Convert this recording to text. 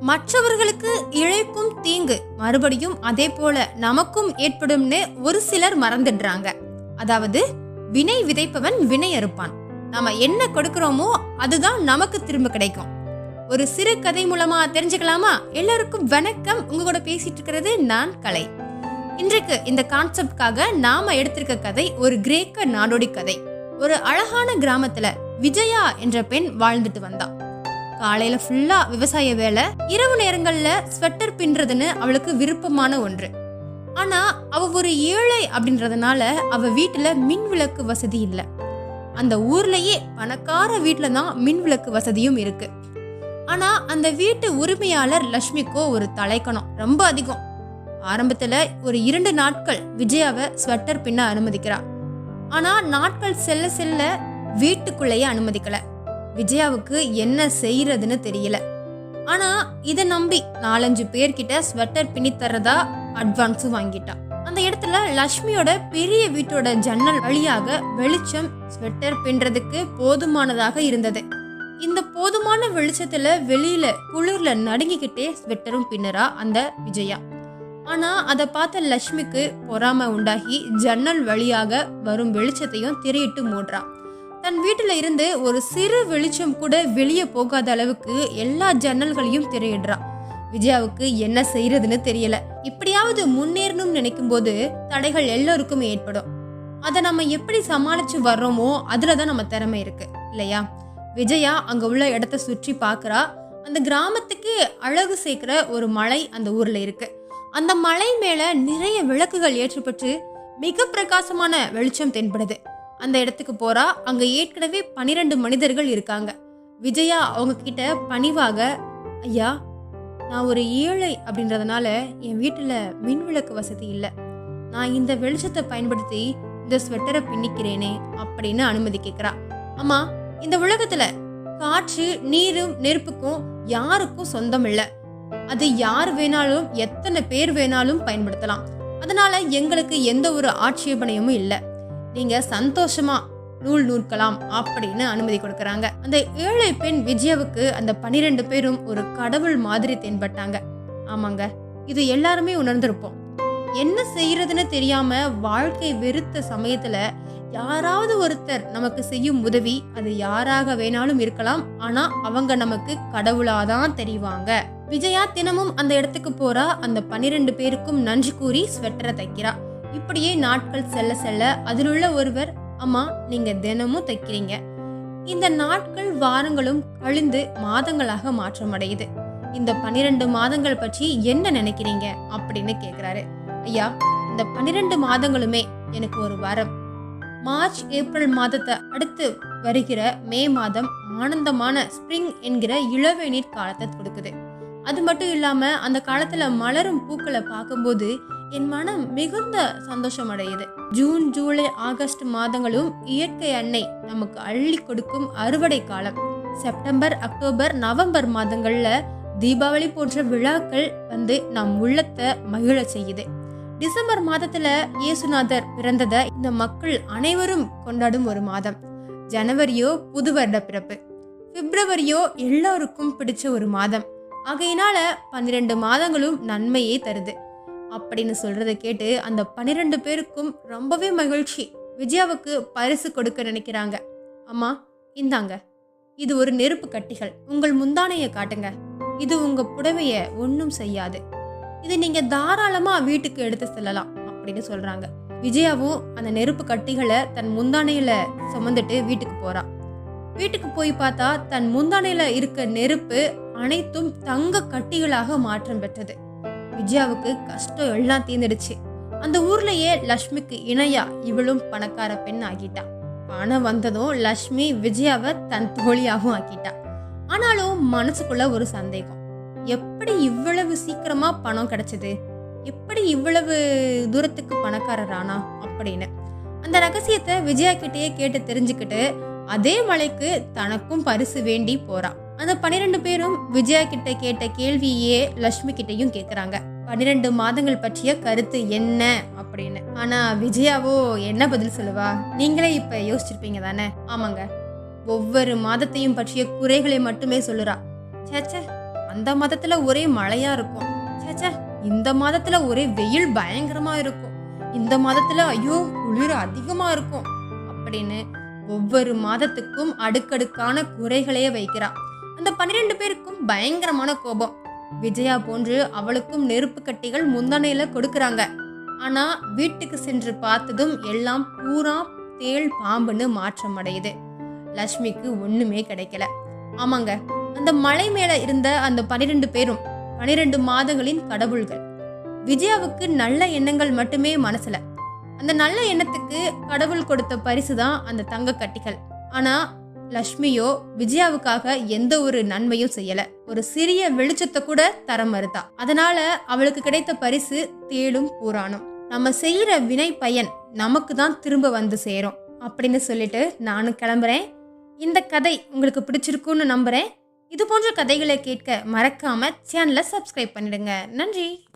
மற்றவர்களுக்கு இழைக்கும் தீங்கு மறுபடியும் அதே போல நமக்கும் ஏற்படும்னு ஒரு சிலர் மறந்துடுறாங்க. அதாவது வினை விதைப்பவன் வினை அறுப்பான். நாம என்ன கொடுக்கிறோமோ அதுதான் நமக்கு திரும்ப கிடைக்கும். ஒரு சிறு கதை மூலமா தெரிஞ்சுக்கலாமா? எல்லாருக்கும் வணக்கம். உங்க கூட பேசிட்டு இருக்கிறது நான் கலை. இன்றைக்கு இந்த கான்செப்ட்காக நாம எடுத்திருக்க கதை ஒரு கிரேக்க நாடோடி கதை. ஒரு அழகான கிராமத்துல விஜயா என்ற பெண் வாழ்ந்துட்டு வந்தா. காலையில ஃபுல்லா விவசாய வேலை இரவு நேரங்கள்ல ஸ்வெட்டர் பின்றதுன்னு அவளுக்கு விருப்பமான ஒன்று. ஆனா அவ ஒரு ஏழை அப்படின்றதுனால அவ வீட்டுல மின் விளக்கு வசதி இல்ல. அந்த ஊர்லயே பணக்கார வீட்டுல தான் மின் விளக்கு வசதியும் இருக்கு. ஆனா அந்த வீட்டு உரிமையாளர் லக்ஷ்மிக்கோ ஒரு தலைக்கணம் ரொம்ப அதிகம். ஆரம்பத்துல ஒரு இரண்டு நாட்கள் விஜயாவை ஸ்வெட்டர் பின்ன அனுமதிக்கிறா. ஆனா நாட்கள் செல்ல செல்ல வீட்டுக்குள்ளேயே அனுமதிக்கலை. விஜயாவுக்கு என்ன செய்யறதுன்னு தெரியல. ஆனா இதை நம்பி நாலஞ்சு பேர்கிட்ட ஸ்வெட்டர் பின்னி தரதா அட்வான்ஸும் வாங்கிட்டா. அந்த இடத்துல லக்ஷ்மியோட பெரிய வீட்டோட ஜன்னல் வழியாக வெளிச்சம் ஸ்வெட்டர் பின்றதுக்கு போதுமானதாக இருந்தது. இந்த போதுமான வெளிச்சத்துல வெளியில குளிர்ல நடுங்கிக்கிட்டே ஸ்வெட்டரும் பின்னரா அந்த விஜயா. ஆனா அதை பார்த்த லக்ஷ்மிக்கு பொறாமை உண்டாகி ஜன்னல் வழியாக வரும் வெளிச்சத்தையும் திரையிட்டு மூடுறான் தன் வீட்டில் இருந்து ஒரு சிறு வெளிச்சம் கூட வெளியே போகாத அளவுக்கு எல்லா ஜன்னல்களையும் திரையிடுறான். விஜயாவுக்கு என்ன செய்யறதுன்னு தெரியல. இப்படியாவது முன்னேறணும்னு நினைக்கும் போது தடைகள் எல்லோருக்கும் ஏற்படும். அதை நம்ம எப்படி சமாளிச்சு வர்றோமோ அதுல தான் நம்ம திறமை இருக்கு. இல்லையா? விஜயா அங்க உள்ள இடத்த சுற்றி பார்க்குறா அந்த கிராமத்துக்கு அழகு சேர்க்கிற ஒரு மலை அந்த ஊர்ல இருக்கு. அந்த மலை மேல நிறைய விளக்குகள் ஏற்றப்பட்டு மிக பிரகாசமான வெளிச்சம் தென்படுது. அந்த இடத்துக்கு போறா. அங்க ஏற்கனவே பனிரெண்டு மனிதர்கள் இருக்காங்க. விஜயா அவங்க கிட்ட பணிவாக ஐயா நான் ஒரு ஏழை அப்படின்றதுனால என் வீட்டில் மின் விளக்கு வசதி இல்லை. நான் இந்த வெளிச்சத்தை பயன்படுத்தி இந்த ஸ்வெட்டரை பின்னிக்கிறேனே அப்படின்னு அனுமதி கேட்குறா அம்மா இந்த உலகத்துல காற்று நீரும் நெருப்புக்கும் யாருக்கும் சொந்தம் இல்லை. அது யார் வேணாலும் எத்தனை பேர் வேணாலும் பயன்படுத்தலாம். அதனால எங்களுக்கு எந்த ஒரு ஆட்சேபனையும் இல்லை. நீங்க சந்தோஷமா நூல் நூற்கலாம் அப்படின்னு அனுமதி கொடுக்கறாங்க. அந்த ஏழை பெண் விஜயாவுக்கு அந்த பனிரெண்டு பேரும் ஒரு கடவுள் மாதிரி தென்பட்டாங்க. ஆமாங்க இது எல்லாருமே உணர்ந்திருப்போம். என்ன செய்யறதுன்னு தெரியாம வாழ்க்கை வெறுத்த சமயத்துல யாராவது ஒருத்தர் நமக்கு செய்யும் உதவி அது யாராக வேணாலும் இருக்கலாம். ஆனா அவங்க நமக்கு கடவுளாதான் தெரிவாங்க. விஜயா தினமும் அந்த இடத்துக்கு போறா அந்த பனிரெண்டு பேருக்கும் நன்றி கூறி ஸ்வெட்டரை தைக்கிறா. இப்படியே நாட்கள் செல்ல செல்ல அதிலுள்ள ஒருவர் அம்மா நீங்க தினமும் தைக்கிறீங்க. இந்த நாட்கள் வாரங்களும் கழிந்து மாதங்களாக மாற்றமடையுது. இந்த பனிரெண்டு மாதங்கள் பற்றி என்ன நினைக்கிறீங்க? அப்படின்னு கேக்குறாரு. ஐயா இந்த பனிரெண்டு மாதங்களுமே எனக்கு ஒரு வரம். மார்ச் ஏப்ரல் மாதத்தை அடுத்து வருகிற மே மாதம் ஆனந்தமான ஸ்ப்ரிங் என்கிற இளவேநீர் காலத்தை கொடுக்குது அது மட்டும் இல்லாம அந்த காலத்துல மலரும் பூக்களை பார்க்கும்போது என் மனம் மிகுந்த சந்தோஷம் அடையுது ஜூன் ஜூலை ஆகஸ்ட் மாதங்களும் இயற்கை அன்னை நமக்கு அள்ளி கொடுக்கும் அறுவடை காலம். செப்டம்பர் அக்டோபர் நவம்பர் மாதங்கள்ல தீபாவளி போன்ற விழாக்கள் வந்து நம் உள்ளத்தை மகிழ செய்யுது. டிசம்பர் மாதத்துல இயேசுநாதர் பிறந்ததை இந்த மக்கள் அனைவரும் கொண்டாடும் ஒரு மாதம். ஜனவரியோ புது வருட பிறப்பு. பிப்ரவரியோ எல்லோருக்கும் பிடிச்ச ஒரு மாதம். ஆகையினால பன்னிரெண்டு மாதங்களும் நன்மையே தருது. அப்படின்னு சொல்கிறத கேட்டு அந்த பன்னிரெண்டு பேருக்கும் ரொம்பவே மகிழ்ச்சி. விஜயாவுக்கு பரிசு கொடுக்க நினைக்கிறாங்க. அம்மா இந்தாங்க. இது ஒரு நெருப்பு கட்டிகள். உங்கள் முந்தானையை காட்டுங்க. இது உங்க புடவைய ஒன்றும் செய்யாது. இது நீங்க தாராளமா வீட்டுக்கு எடுத்து செல்லலாம் அப்படின்னு சொல்றாங்க. விஜயாவும் அந்த நெருப்பு கட்டிகளை தன் முந்தானையில சுமந்துட்டு வீட்டுக்கு போறா. வீட்டுக்கு போய் பார்த்தா தன் முந்தானையில இருக்க நெருப்பு அனைத்தும் தங்க கட்டிகளாக மாற்றம் பெற்றது. விஜயாவுக்கு கஷ்டம் எல்லாம் தீர்ந்துடுச்சு. அந்த ஊர்லயே லக்ஷ்மிக்கு இணையா இவளும் பணக்கார பெண் ஆகிட்டா. பணம் வந்ததும் லக்ஷ்மி விஜயாவை தன் தோழியாகவும் ஆக்கிட்டா. ஆனாலும் மனசுக்குள்ள ஒரு சந்தேகம். எப்படி இவ்வளவு சீக்கிரமா பணம் கிடைச்சது? எப்படி இவ்வளவு தூரத்துக்கு பணக்காரரானா அப்படின்னு. அந்த ரகசியத்தை விஜயா கிட்டேயே கேட்டு தெரிஞ்சுக்கிட்டு அதே மலைக்கு தனக்கும் பரிசு வேண்டி போறான் அந்த பன்னிரெண்டு பேரும் விஜயா கிட்ட கேட்ட கேள்வியே லக்ஷ்மி கிட்டையும் கேட்குறாங்க பன்னிரெண்டு மாதங்கள் பற்றிய கருத்து என்ன அப்படின்னு. ஆனா விஜயாவோ என்ன பதில் சொல்லுவா? நீங்களே இப்ப யோசிச்சிருப்பீங்க தானே? ஆமாங்க. ஒவ்வொரு மாதத்தையும் பற்றிய குறைகளை மட்டுமே சொல்லுறா. சேச்சே அந்த மாதத்துல ஒரே மழையா இருக்கும். சேச்சே இந்த மாதத்துல ஒரே வெயில் பயங்கரமா இருக்கும். இந்த மாதத்துல ஐயோ குளிர் அதிகமா இருக்கும். அப்படின்னு ஒவ்வொரு மாதத்துக்கும் அடுக்கடுக்கான குறைகளையே வைக்கிறா. அந்த பன்னிரெண்டு பேருக்கும் பயங்கரமான கோபம். விஜயா போன்று அவளுக்கும் நெருப்பு கட்டிகள் முந்தனையில கொடுக்கறாங்க. ஆனா வீட்டுக்கு சென்று பார்த்ததும் எல்லாம் பூரா தேள் பாம்புன்னு மாற்றம் அடையுது. லக்ஷ்மிக்கு ஒண்ணுமே கிடைக்கல. ஆமாங்க அந்த மலை மேல இருந்த அந்த பனிரெண்டு பேரும் பனிரெண்டு மாதங்களின் கடவுள்கள். விஜயாவுக்கு நல்ல எண்ணங்கள் மட்டுமே மனசுல. அந்த நல்ல எண்ணத்துக்கு கடவுள் கொடுத்த பரிசு தான் அந்த தங்க கட்டிகள். ஆனா லக்ஷ்மியோ விஜயாவுக்காக எந்த ஒரு நன்மையும் செய்யல. ஒரு சிறிய வெளிச்சத்தை கூட தர மறுத்தா. அதனால அவளுக்கு கிடைத்த பரிசு தேடும் பூராணம். நம்ம செய்யற வினை பயன் நமக்கு தான் திரும்ப வந்து சேரும். அப்படின்னு சொல்லிட்டு நானும் கிளம்புறேன். இந்த கதை உங்களுக்கு பிடிச்சிருக்குன்னு நம்புறேன். இது போன்ற கதைகளை கேட்க மறக்காம சேனலை சப்ஸ்கிரைப் பண்ணிடுங்க. நன்றி.